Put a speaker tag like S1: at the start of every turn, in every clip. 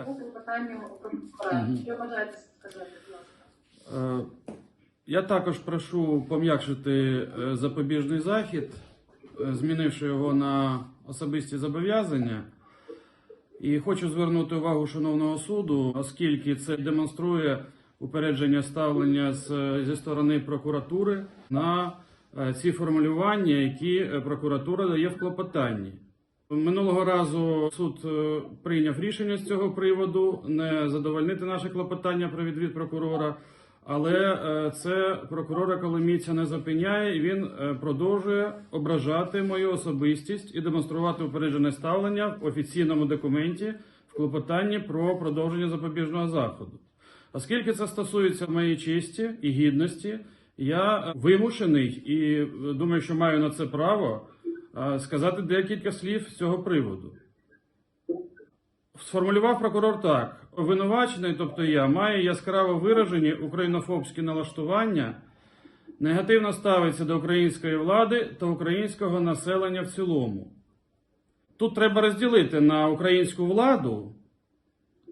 S1: Так.
S2: по клопотанню прокурора.
S1: Мгм.
S2: Що бажаєте сказати, будь ласка?
S1: Е, Я також прошу пом'якшити е, запобіжний захід, е, змінивши його на особисті зобов'язання. І хочу звернути увагу шановного суду, оскільки це демонструє упередження ставлення з, зі сторони прокуратури на ці формулювання, які прокуратура дає в клопотанні. Минулого разу суд е, прийняв рішення з цього приводу не задовольнити наше клопотання про відвід прокурора. Але е, це прокурора Коломійця не зупиняє, і він е, продовжує ображати мою особистість і демонструвати упереджене ставлення в офіційному документі в клопотанні про продовження запобіжного заходу. Оскільки це стосується моєї честі і гідності, я вимушений і думаю, що маю на це право сказати декілька слів з цього приводу. Сформулював прокурор так: обвинувачений, тобто я, має яскраво виражені українофобські налаштування, негативно ставиться до української влади та українського населення в цілому. Тут треба розділити на українську владу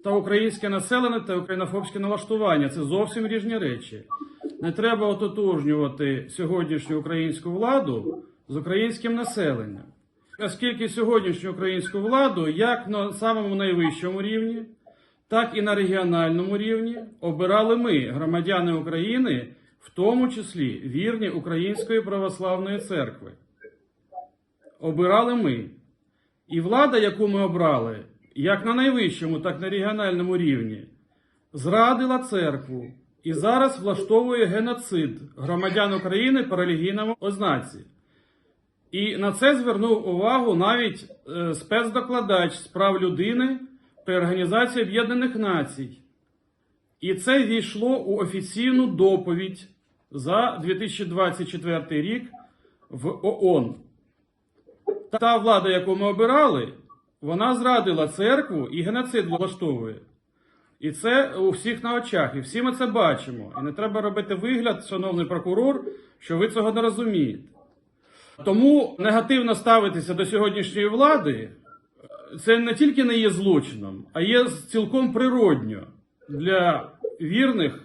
S1: та українське населення та українофобське налаштування. Це зовсім різні речі. Не треба ототожнювати сьогоднішню українську владу з українським населенням. Оскільки сьогоднішню українську владу, як на самому найвищому рівні, так і на регіональному рівні обирали ми, громадяни України, в тому числі вірні Української православної церкви. Обирали ми. І влада, яку ми обрали, як на найвищому, так і на регіональному рівні, зрадила церкву і зараз влаштовує геноцид громадян України по релігійному ознаці. І на це звернув увагу навіть е, спецдокладач з прав людини при Організації Об'єднаних Націй. І це війшло у офіційну доповідь за 2024 рік в ООН. Та влада, яку ми обирали, вона зрадила церкву і геноцид влаштовує. І це у всіх на очах, і всі ми це бачимо. І не треба робити вигляд, шановний прокурор, що ви цього не розумієте. Тому негативно ставитися до сьогоднішньої влади це не тільки не є злочином, а є цілком природньо для вірних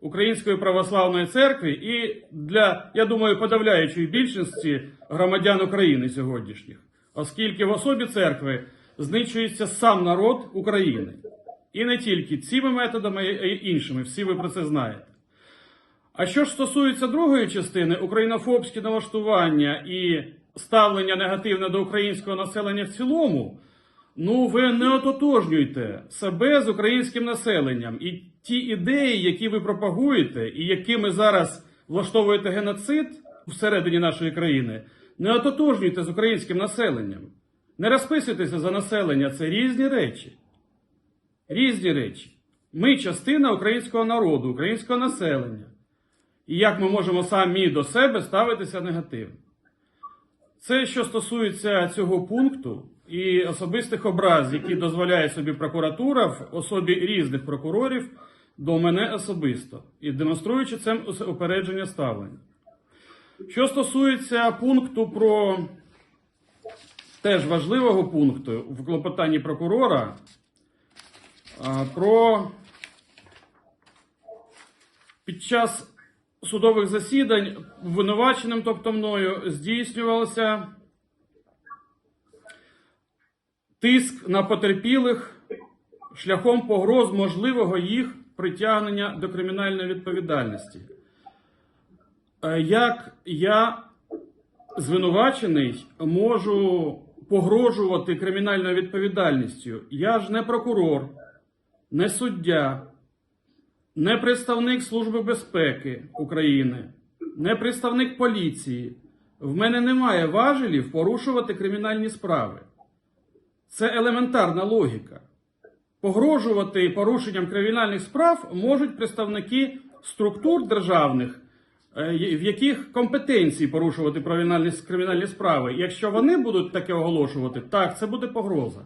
S1: Української православної церкви і для, я думаю, подавляючої більшості громадян України сьогоднішніх, оскільки в особі церкви знищується сам народ України. І не тільки цими методами, а й іншими. Всі ви про це знаєте. А що ж стосується другої частини, українофобські налаштування і ставлення негативне до українського населення в цілому, ну ви не ототожнюйте себе з українським населенням. І ті ідеї, які ви пропагуєте, і якими зараз влаштовуєте геноцид всередині нашої країни, не ототожнюйте з українським населенням. Не розписуйтеся за населення, це різні речі. Різні речі. Ми частина українського народу, українського населення. І як ми можемо самі до себе ставитися негативно. Це що стосується цього пункту і особистих образ, які дозволяє собі прокуратура в особі різних прокурорів до мене особисто, і демонструючи це упередження ставлення. Що стосується пункту про теж важливого пункту в клопотанні прокурора, про під час судових засідань винуваченим, тобто мною, здійснювався тиск на потерпілих шляхом погроз можливого їх притягнення до кримінальної відповідальності. Е, Як я звинувачений можу погрожувати кримінальною відповідальністю? Я ж не прокурор, не суддя, не представник Служби безпеки України, не представник поліції. В мене немає важелів порушувати кримінальні справи. Це елементарна логіка. Погрожувати порушенням кримінальних справ можуть представники структур державних, е, в яких компетенції порушувати кримінальні, справи. Якщо вони будуть таке оголошувати, так, це буде погроза.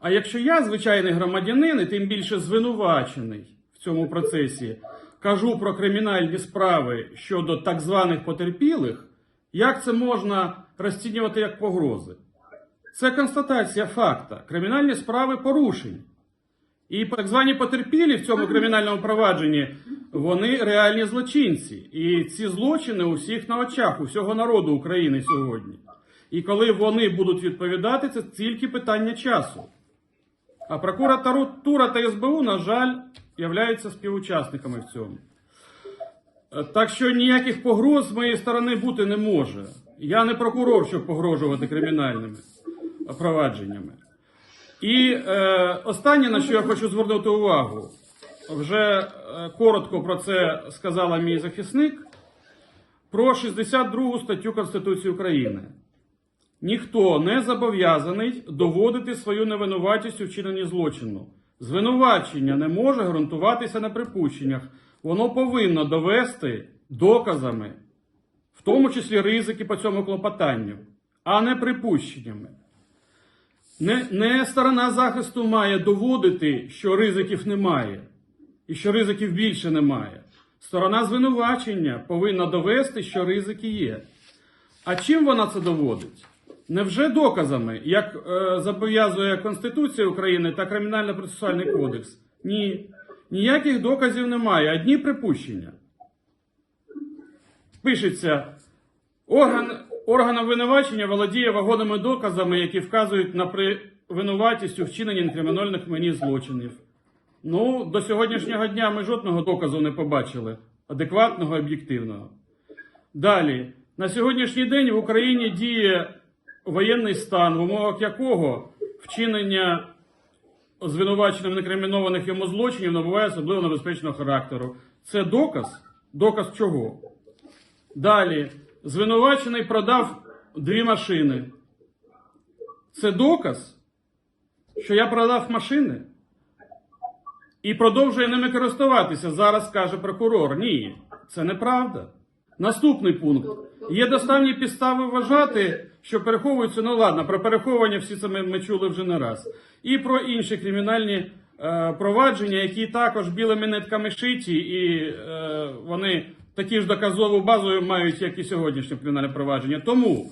S1: А якщо я, звичайний громадянин, і тим більше звинувачений цьому процесі, кажу про кримінальні справи щодо так званих потерпілих, як це можна розцінювати як погрози? Це констатація факта. Кримінальні справи порушень. І так звані потерпілі в цьому кримінальному провадженні вони реальні злочинці. І ці злочини у всіх на очах, у всього народу України сьогодні. І коли вони будуть відповідати, це тільки питання часу. А прокуратура та СБУ, на жаль, являються співучасниками в цьому. Е, Так що ніяких погроз з моєї сторони бути не може. Я не прокурор, щоб погрожувати кримінальними провадженнями. І е, останнє, на що я хочу звернути увагу, вже е, коротко про це сказала мій захисник, про 62 статтю Конституції України. Ніхто не зобов'язаний доводити свою невинуватість у вчиненні злочину. Звинувачення не може ґрунтуватися на припущеннях. Воно повинно довести доказами, в тому числі ризики по цьому клопотанню, а не припущеннями. Не, не сторона захисту має доводити, що ризиків немає, і що ризиків більше немає. Сторона звинувачення повинна довести, що ризики є. А чим вона це доводить? Невже доказами, як е, зобов'язує Конституція України та Кримінально-процесуальний кодекс? Ні. Ніяких доказів немає, одні припущення. Пишеться, орган, орган обвинувачення володіє вагоними доказами, які вказують на винуватість у вчиненні кримінальних мені злочинів. Ну, до сьогоднішнього дня ми жодного доказу не побачили, адекватного, об'єктивного. Далі, на сьогоднішній день в Україні діє воєнний стан, в умовах якого вчинення звинуваченим некримінованих йому злочинів набуває особливо небезпечного характеру. Це доказ? Доказ чого? Далі, звинувачений продав дві машини. Це доказ, що я продав машини і продовжує ними користуватися. Зараз каже прокурор. Ні, це неправда. Наступний пункт. Є доставні підстави вважати, що переховуються, ну ладно, про переховування всі це ми, ми чули вже не раз. І про інші кримінальні е, провадження, які також білими нитками шиті, і е, вони такі ж доказову базу мають, як і сьогоднішнє кримінальне провадження. Тому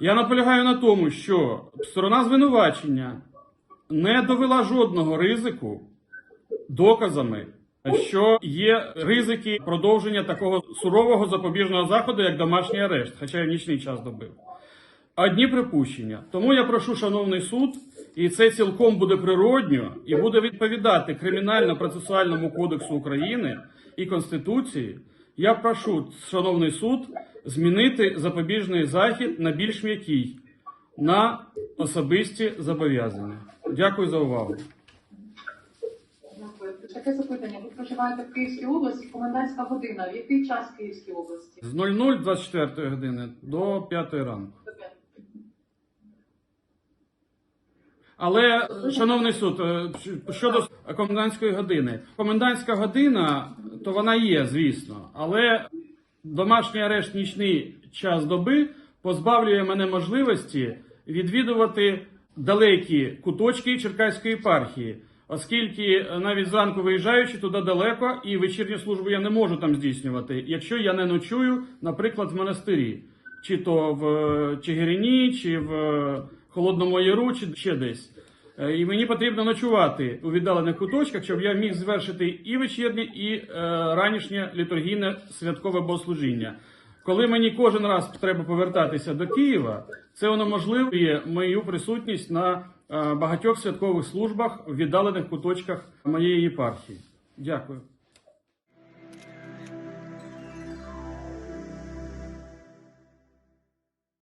S1: я наполягаю на тому, що сторона звинувачення не довела жодного ризику доказами, що є ризики продовження такого сурового запобіжного заходу, як домашній арешт, хоча й в нічний час добив. Одні припущення. Тому я прошу, шановний суд, і це цілком буде природньо і буде відповідати Кримінально-процесуальному кодексу України і Конституції. Я прошу, шановний суд, змінити запобіжний захід на більш м'який, на особисті зобов'язання. Дякую за увагу.
S2: Таке запитання. Ви проживаєте в Київській області, комендантська година. В який час в Київській області?
S1: З 00 24 години до 5 ранку. Але, шановний суд, е, щодо комендантської години, комендантська година, то вона є, звісно, але домашній арешт нічний час доби позбавлює мене можливості відвідувати далекі куточки Черкаської єпархії, оскільки навіть зранку виїжджаючи туди далеко, і вечірню службу я не можу там здійснювати, якщо я не ночую, наприклад, в монастирі, чи то в е, Чигирині, чи в е, Холодному Яру, чи ще десь. Е, І мені потрібно ночувати у віддалених куточках, щоб я міг звершити і вечірнє, і е, ранішнє літургійне святкове богослужіння. Коли мені кожен раз треба повертатися до Києва, це воно унеможливлює мою присутність на е, багатьох святкових службах в віддалених куточках моєї єпархії. Дякую.